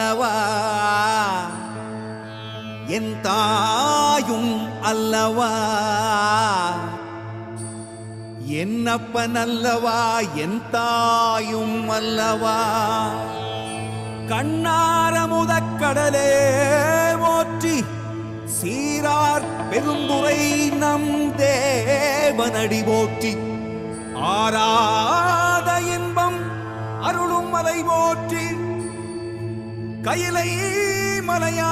அல்லவா என் தாயும் அல்லவா? என்னப்பன் அல்லவா? என் தாயும் அல்லவா? கண்ணாரமுதக் கடலே ஓற்றி சீரார் பெருந்துரை நம் தேவனடி போற்றி. ஆராத இன்பம் அருளும் மலை போற்றி. கையிலை மலையா